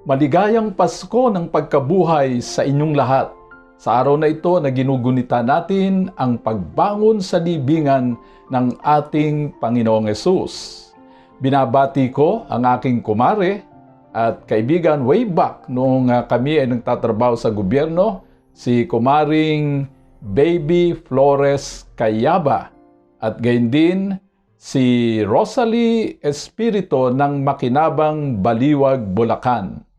Maligayang Pasko ng pagkabuhay sa inyong lahat. Sa araw na ito na ginugunita natin ang pagbangon sa libingan ng ating Panginoong Yesus. Binabati ko ang aking kumare at kaibigan way back noong ah, kami ay nagtatrabaho sa gobyerno, si kumaring Baby Flores Cayaba at gayon din si Rosalie Espirito ng Makinabang Baliwag, Bulacan.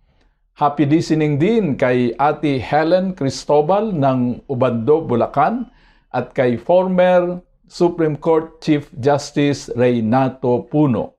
Happy listening din kay Ate Helen Cristobal ng Ubando, Bulacan at kay former Supreme Court Chief Justice Reynato Puno.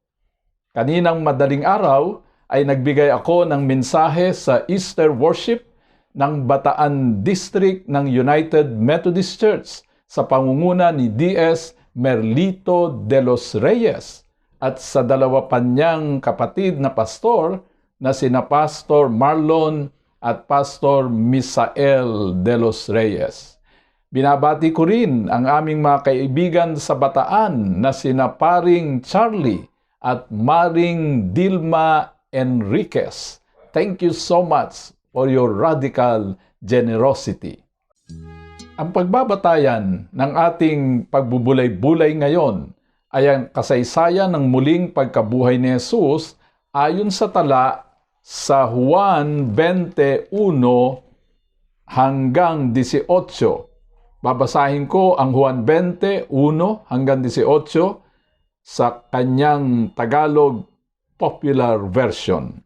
Kaninang madaling araw ay nagbigay ako ng mensahe sa Easter worship ng Bataan District ng United Methodist Church sa pangunguna ni D.S. Merlito de los Reyes at sa dalawa pa niyang kapatid na pastor na sina Pastor Marlon at Pastor Misael de los Reyes. Binabati ko rin ang aming mga kaibigan sa Bataan na sina Paring Charlie at Maring Dilma Enriquez. Thank you so much for your radical generosity. Ang pagbabatayan ng ating pagbubulay-bulay ngayon ay ang kasaysayan ng muling pagkabuhay ni Jesus ayon sa tala sa Juan 21 hanggang 18. Babasahin ko ang Juan 21 hanggang 18 sa kanyang Tagalog Popular Version.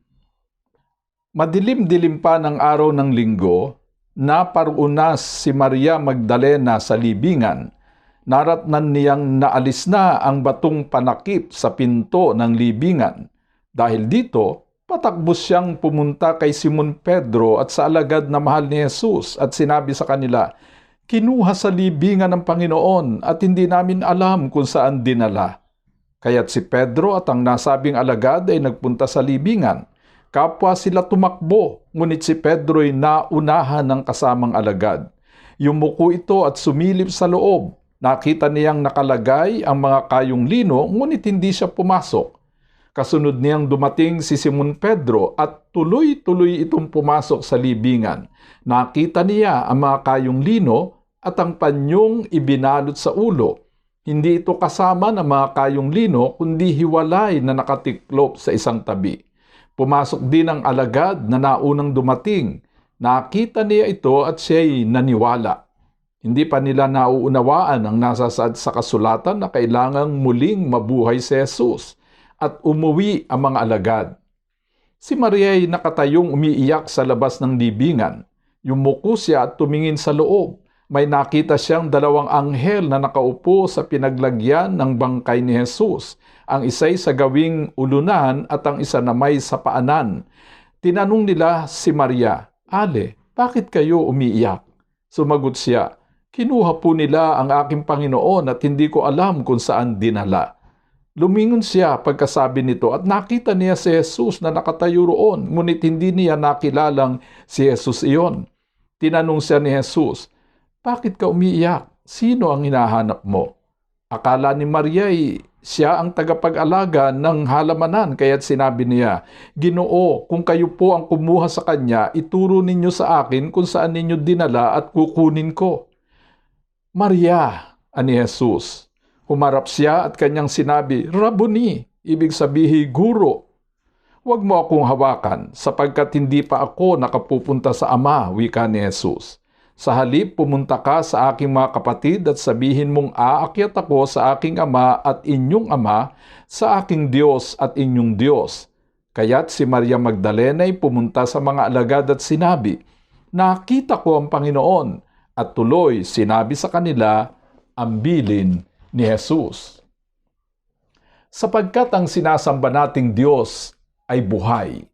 Madilim-dilim pa ng araw ng linggo, naparunas si Maria Magdalena sa libingan. Naratnan niyang naalis na ang batong panakip sa pinto ng libingan. Dahil dito, patakbo siyang pumunta kay Simon Pedro at sa alagad na mahal ni Jesus at sinabi sa kanila, Kinuha sa libingan ng Panginoon at hindi namin alam kung saan dinala. Kaya't si Pedro at ang nasabing alagad ay nagpunta sa libingan. Kapwa sila tumakbo, ngunit si Pedro ay naunahan ng kasamang alagad. Yumuko ito at sumilip sa loob. Nakita niyang nakalagay ang mga kayong lino, ngunit hindi siya pumasok. Kasunod niyang dumating si Simon Pedro at tuloy-tuloy itong pumasok sa libingan. Nakita niya ang mga kayong lino at ang panyong ibinalot sa ulo. Hindi ito kasama ng mga kayong lino kundi hiwalay na nakatiklop sa isang tabi. Pumasok din ang alagad na naunang dumating. Nakita niya ito at siya'y naniwala. Hindi pa nila nauunawaan ang nasasaad sa kasulatan na kailangang muling mabuhay si Jesus at umuwi ang mga alagad. Si Maria ay nakatayong umiiyak sa labas ng libingan. Yumuko siya at tumingin sa loob. May nakita siyang dalawang anghel na nakaupo sa pinaglagyan ng bangkay ni Jesus. Ang isa'y sa gawing ulunan at ang isa na may sa paanan. Tinanong nila si Maria, Ale, bakit kayo umiiyak? Sumagot siya, Kinuha po nila ang aking Panginoon at hindi ko alam kung saan dinala. Lumingon siya pagkasabi nito at nakita niya si Jesus na nakatayo roon, ngunit hindi niya nakilalang si Jesus iyon. Tinanong siya ni Jesus, Bakit ka umiiyak? Sino ang hinahanap mo? Akala ni Maria ay siya ang tagapag-alaga ng halamanan kaya't sinabi niya, Ginoo, kung kayo po ang kumuha sa kanya, ituro ninyo sa akin kung saan ninyo dinala at kukunin ko. Maria, ani Jesus. Humarap siya at kanyang sinabi, Rabuni, ibig sabihi guro. Huwag mo akong hawakan sapagkat hindi pa ako nakapupunta sa Ama, wika ni Jesus. Sa halip, pumunta ka sa aking mga kapatid at sabihin mong aakyat ako sa aking ama at inyong ama, sa aking Diyos at inyong Diyos. Kaya't si Maria Magdalena ay pumunta sa mga alagad at sinabi, Nakita ko ang Panginoon at tuloy sinabi sa kanila ang bilin ni Jesus. Sapagkat ang sinasamba nating Diyos ay buhay,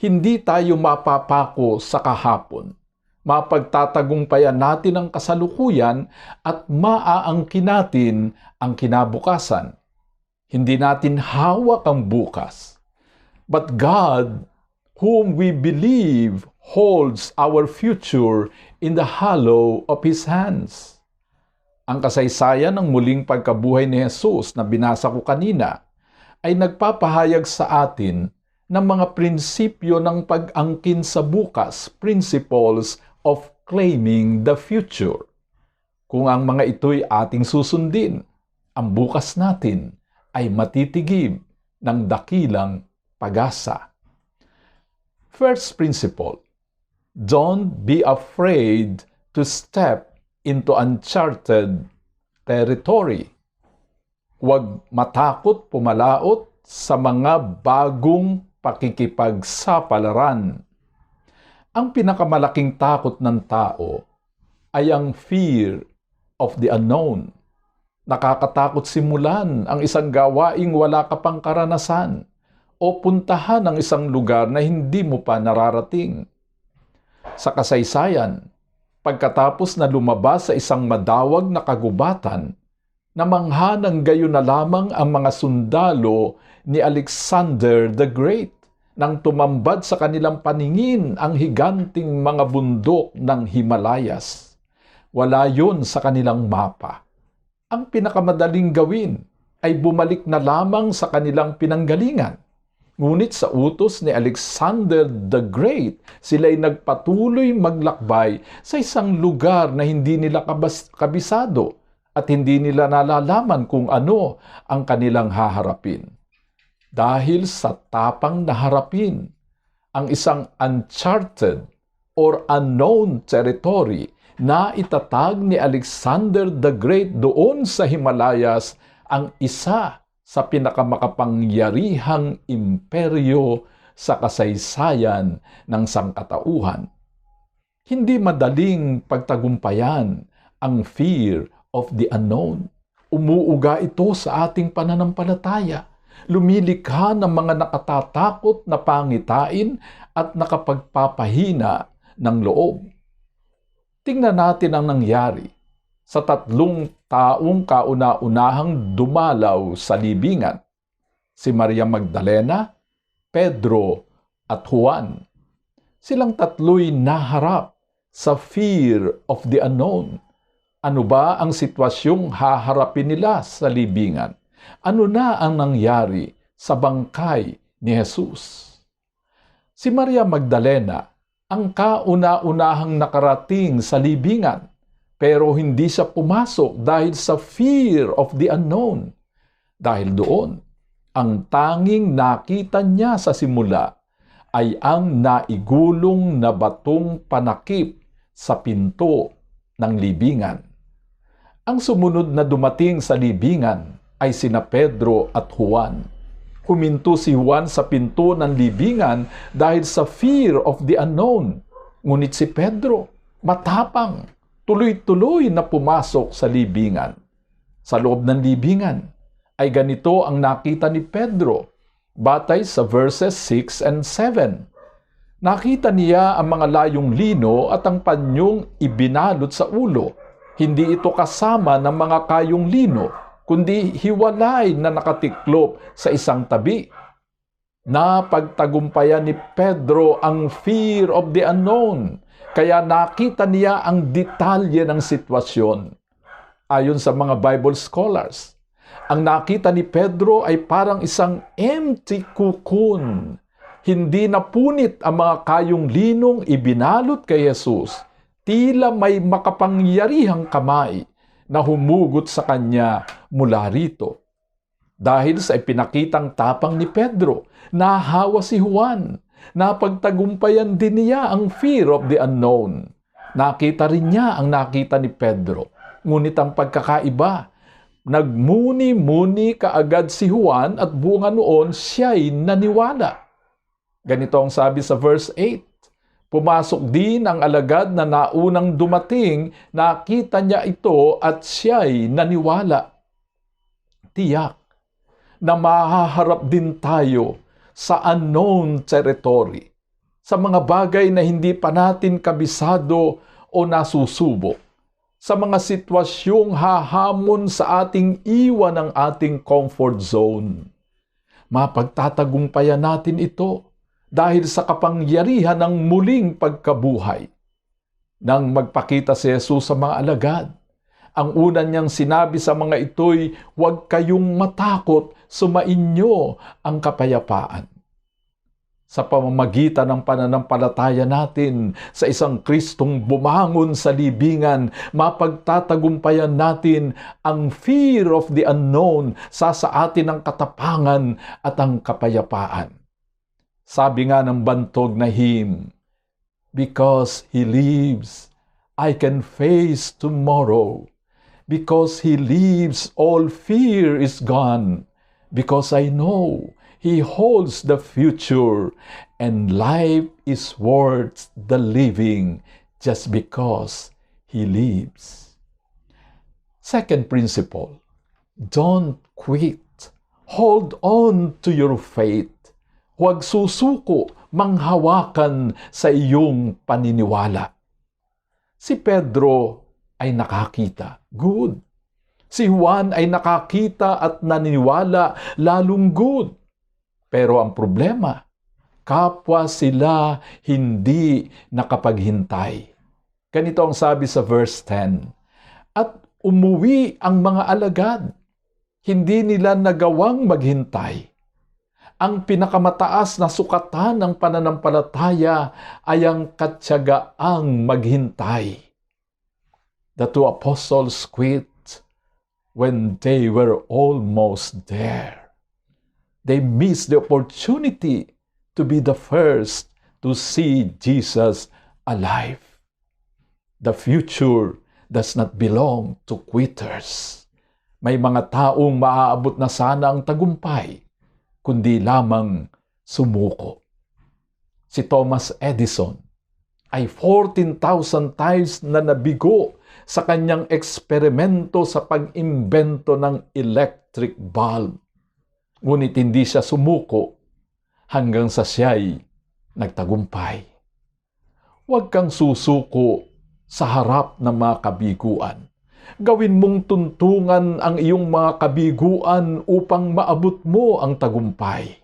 Hindi tayo mapapako sa kahapon. Mapagtatagumpayan natin ang kasalukuyan at maaangkin natin ang kinabukasan. Hindi natin hawak ang bukas. But God, whom we believe, holds our future in the hollow of His hands. Ang kasaysayan ng muling pagkabuhay ni Jesus na binasa ko kanina ay nagpapahayag sa atin ng mga prinsipyo ng pag-angkin sa bukas, principles of claiming the future. Kung ang mga ito'y ating susundin, ang bukas natin ay matitigib ng dakilang pag-asa. First principle, don't be afraid to step into uncharted territory. Huwag matakot pumalaot sa mga bagong pakikipagsapalaran. Ang pinakamalaking takot ng tao ay ang fear of the unknown. Nakakatakot simulan ang isang gawaing wala ka pang karanasan o puntahan ang isang lugar na hindi mo pa nararating. Sa kasaysayan, pagkatapos na lumabas sa isang madawag na kagubatan, namangha ng gayon na lamang ang mga sundalo ni Alexander the Great nang tumambad sa kanilang paningin ang higanting mga bundok ng Himalayas. Wala yun sa kanilang mapa. Ang pinakamadaling gawin ay bumalik na lamang sa kanilang pinanggalingan. Ngunit sa utos ni Alexander the Great, sila'y nagpatuloy maglakbay sa isang lugar na hindi nila kabisado at hindi nila nalalaman kung ano ang kanilang haharapin. Dahil sa tapang na harapin ang isang uncharted or unknown territory na itatag ni Alexander the Great doon sa Himalayas ang isa sa pinakamakapangyarihang imperyo sa kasaysayan ng sangkatauhan. Hindi madaling pagtagumpayan ang fear of the unknown. Umuuga ito sa ating pananampalataya. Lumilikha ng mga nakatatakot na pangitain at nakapagpapahina ng loob. Tingnan natin ang nangyari sa tatlong taong kauna-unahang dumalaw sa libingan, si Maria Magdalena, Pedro, at Juan. Silang tatlo'y naharap sa fear of the unknown. Ano ba ang sitwasyong haharapin nila sa libingan? Ano na ang nangyari sa bangkay ni Jesus? Si Maria Magdalena ang kauna-unahang nakarating sa libingan pero hindi siya pumasok dahil sa fear of the unknown. Dahil doon, ang tanging nakita niya sa simula ay ang naigulong na batong panakip sa pinto ng libingan. Ang sumunod na dumating sa libingan ay sina Pedro at Juan. Huminto si Juan sa pinto ng libingan dahil sa fear of the unknown. Ngunit si Pedro, matapang, tuloy-tuloy na pumasok sa libingan. Sa loob ng libingan ay ganito ang nakita ni Pedro batay sa verses 6 and 7. Nakita niya ang mga layong lino at ang panyong ibinalot sa ulo. Hindi ito kasama ng mga kayong lino, kundi hiwalay na nakatiklop sa isang tabi. Napagtagumpayan ni Pedro ang fear of the unknown, kaya nakita niya ang detalye ng sitwasyon. Ayon sa mga Bible scholars, ang nakita ni Pedro ay parang isang empty cocoon. Hindi napunit ang mga kayong linong ibinalot kay Jesus. Tila may makapangyarihang kamay na humugot sa kanya mula rito. Dahil sa ipinakitang tapang ni Pedro, nahawa si Juan. Napagtagumpayan din niya ang fear of the unknown. Nakita rin niya ang nakita ni Pedro. Ngunit ang pagkakaiba, nagmuni-muni kaagad si Juan at bunga noon siya'y naniwala. Ganito ang sabi sa verse 8. Pumasok din ang alagad na naunang dumating, nakita niya ito at siya'y naniwala. Tiyak na mahaharap din tayo sa unknown territory. sa mga bagay na hindi pa natin kabisado o nasusubok, sa mga sitwasyong hahamon sa ating iwan ng ating comfort zone. Mapagtatagumpayan natin ito dahil sa kapangyarihan ng muling pagkabuhay. Nang magpakita si Jesus sa mga alagad, ang una niyang sinabi sa mga ito'y, huwag kayong matakot, sumainyo ang kapayapaan. Sa pamamagitan ng pananampalataya natin sa isang Kristong bumangon sa libingan, mapagtatagumpayan natin ang fear of the unknown sa sa atin ang katapangan at ang kapayapaan. Sabi nga ng bantog na hymn, Because He lives, I can face tomorrow. Because He lives, all fear is gone. Because I know He holds the future, and life is worth the living just because He lives. Second principle, don't quit. Hold on to your faith. Huwag susuko, manghawakan sa iyong paniniwala. Si Pedro ay nakakita. Good. Si Juan ay nakakita at naniniwala, lalong good. Pero ang problema, kapwa sila hindi nakapaghintay. Ganito ang sabi sa verse 10. At umuwi ang mga alagad. Hindi nila nagawang maghintay. Ang pinakamataas na sukatan ng pananampalataya ay ang katsagaang maghintay. The two apostles quit when they were almost there they miss the opportunity to be the first to see Jesus alive. The future does not belong to quitters. May mga taong maaabot na sana ang tagumpay, kundi lamang sumuko. Si Thomas Edison ay 14,000 times na nabigo sa kanyang eksperimento sa pag-imbento ng electric bulb ngunit hindi siya sumuko hanggang sa siya'y nagtagumpay. Huwag kang susuko sa harap ng mga kabiguan. Gawin mong tuntungan ang iyong mga kabiguan upang maabot mo ang tagumpay.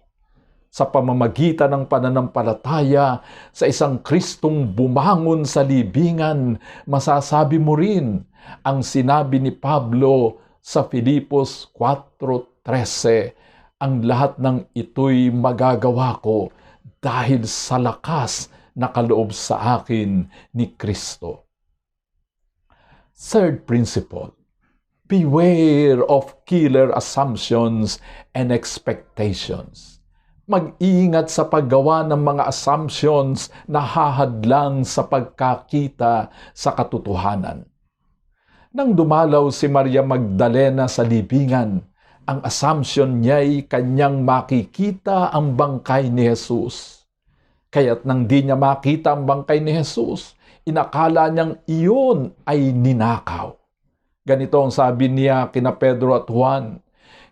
Sa pamamagitan ng pananampalataya sa isang Kristong bumangon sa libingan, masasabi mo rin ang sinabi ni Pablo sa Filipos 4.13 ang lahat ng ito'y magagawa ko dahil sa lakas na kaloob sa akin ni Kristo. Third principle, beware of killer assumptions and expectations. Mag-ingat sa paggawa ng mga assumptions na hahadlang sa pagkakita sa katotohanan. Nang dumalaw si Maria Magdalena sa libingan, ang assumption niya'y kanyang makikita ang bangkay ni Jesus. Kaya't nang di niya makita ang bangkay ni Jesus, inakala niyang iyon ay ninakaw. Ganito ang sabi niya kina Pedro at Juan,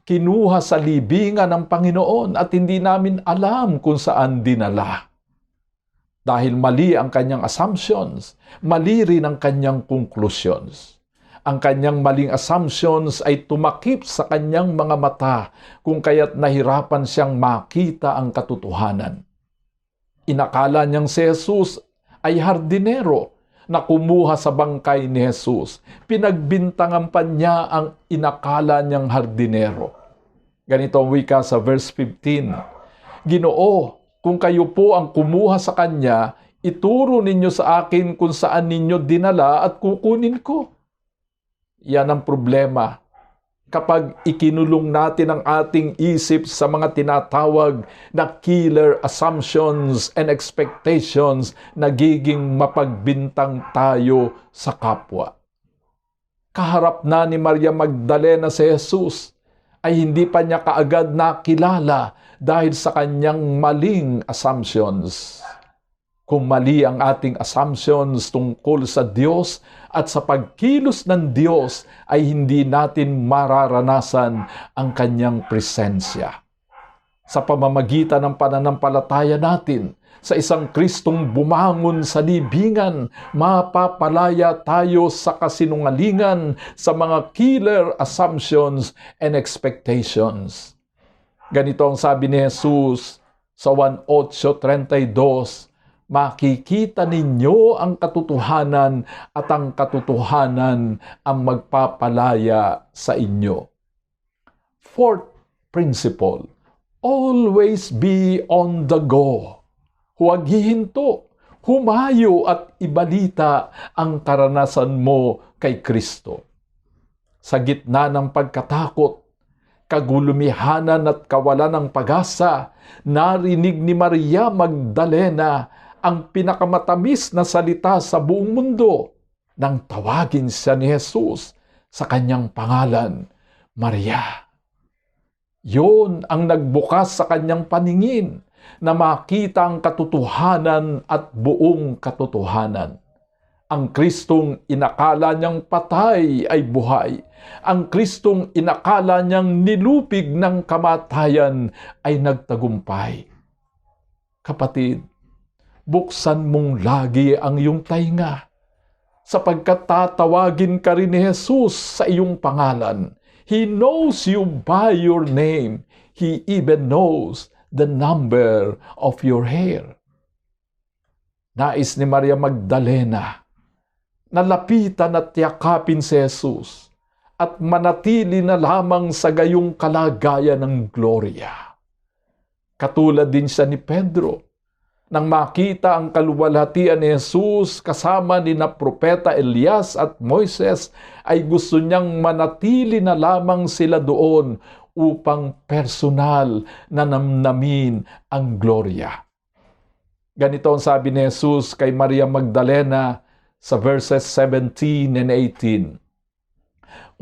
kinuha sa libingan ng Panginoon at hindi namin alam kung saan dinala. Dahil mali ang kanyang assumptions, mali rin ang kanyang conclusions ang kanyang maling assumptions ay tumakip sa kanyang mga mata kung kaya't nahirapan siyang makita ang katotohanan. Inakala niyang si Jesus ay hardinero na kumuha sa bangkay ni Jesus. Pinagbintangan pa niya ang inakala niyang hardinero. Ganito ang wika sa verse 15. Ginoo, kung kayo po ang kumuha sa kanya, ituro ninyo sa akin kung saan ninyo dinala at kukunin ko yan ang problema. Kapag ikinulong natin ang ating isip sa mga tinatawag na killer assumptions and expectations, nagiging mapagbintang tayo sa kapwa. Kaharap na ni Maria Magdalena si Jesus ay hindi pa niya kaagad nakilala dahil sa kanyang maling assumptions. Kung mali ang ating assumptions tungkol sa Diyos at sa pagkilos ng Diyos ay hindi natin mararanasan ang kanyang presensya. Sa pamamagitan ng pananampalataya natin, sa isang Kristong bumangon sa libingan, mapapalaya tayo sa kasinungalingan, sa mga killer assumptions and expectations. Ganito ang sabi ni Jesus sa 1.8.32, makikita ninyo ang katotohanan at ang katotohanan ang magpapalaya sa inyo. Fourth principle, always be on the go. Huwag hihinto, humayo at ibalita ang karanasan mo kay Kristo. Sa gitna ng pagkatakot, kagulumihanan at kawalan ng pag-asa, narinig ni Maria Magdalena ang pinakamatamis na salita sa buong mundo nang tawagin siya ni Jesus sa kanyang pangalan, Maria. Yon ang nagbukas sa kanyang paningin na makita ang katotohanan at buong katotohanan. Ang Kristong inakala niyang patay ay buhay. Ang Kristong inakala niyang nilupig ng kamatayan ay nagtagumpay. Kapatid, buksan mong lagi ang iyong tainga sapagkat tatawagin ka rin ni Jesus sa iyong pangalan. He knows you by your name. He even knows the number of your hair. Nais ni Maria Magdalena na lapitan at yakapin si Jesus at manatili na lamang sa gayong kalagayan ng gloria. Katulad din siya ni Pedro, nang makita ang kaluwalhatian ni Jesus kasama ni na propeta Elias at Moises, ay gusto niyang manatili na lamang sila doon upang personal na namnamin ang gloria. Ganito ang sabi ni Jesus kay Maria Magdalena sa verses 17 and 18.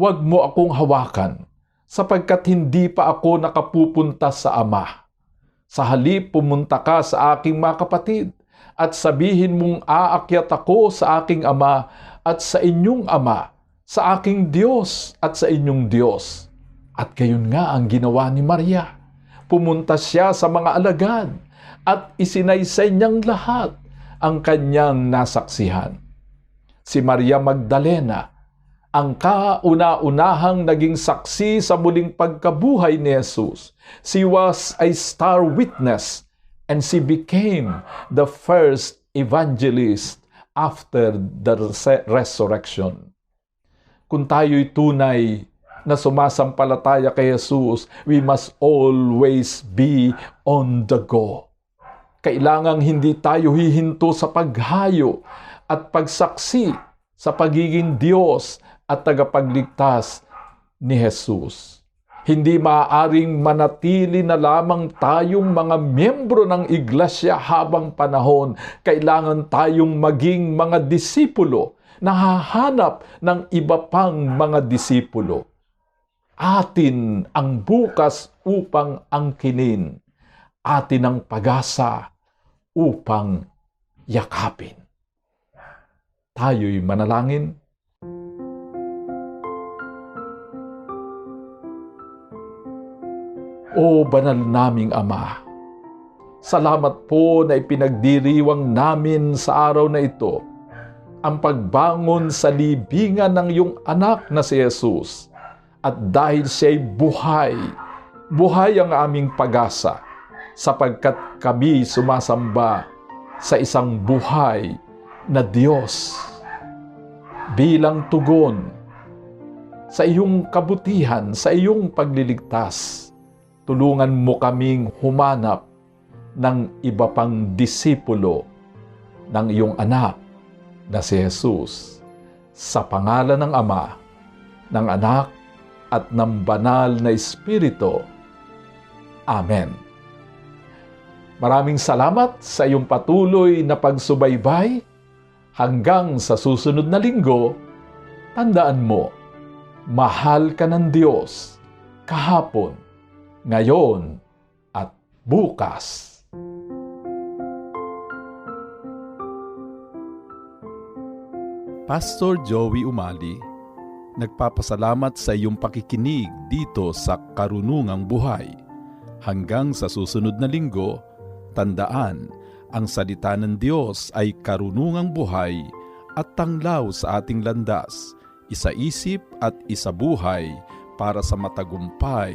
Huwag mo akong hawakan sapagkat hindi pa ako nakapupunta sa Ama. Sa halip pumunta ka sa aking mga kapatid at sabihin mong aakyat ako sa aking Ama at sa inyong Ama, sa aking Diyos at sa inyong Diyos. At gayon nga ang ginawa ni Maria. Pumunta siya sa mga alagad at isinaysay niyang lahat ang kanyang nasaksihan. Si Maria Magdalena, ang kauna-unahang naging saksi sa muling pagkabuhay ni Jesus. She was a star witness and she became the first evangelist after the res- resurrection. Kung tayo'y tunay na sumasampalataya kay Jesus, we must always be on the go. Kailangang hindi tayo hihinto sa paghayo at pagsaksi sa pagiging Diyos at tagapagligtas ni Jesus. Hindi maaaring manatili na lamang tayong mga miyembro ng iglesia habang panahon. Kailangan tayong maging mga disipulo na hahanap ng iba pang mga disipulo. Atin ang bukas upang angkinin. Atin ang pag-asa upang yakapin. Tayo'y manalangin. O banal naming Ama, salamat po na ipinagdiriwang namin sa araw na ito ang pagbangon sa libingan ng iyong anak na si Jesus. At dahil siya'y buhay, buhay ang aming pag-asa sapagkat kami sumasamba sa isang buhay na Diyos bilang tugon sa iyong kabutihan, sa iyong pagliligtas tulungan mo kaming humanap ng iba pang disipulo ng iyong anak na si Jesus sa pangalan ng Ama, ng Anak at ng Banal na Espiritu. Amen. Maraming salamat sa iyong patuloy na pagsubaybay. Hanggang sa susunod na linggo, tandaan mo, mahal ka ng Diyos kahapon, ngayon at bukas. Pastor Joey Umali, nagpapasalamat sa iyong pakikinig dito sa Karunungang Buhay. Hanggang sa susunod na linggo, tandaan, Ang salita ng Diyos ay karunungang buhay at tanglaw sa ating landas, isa-isip at isabuhay para sa matagumpay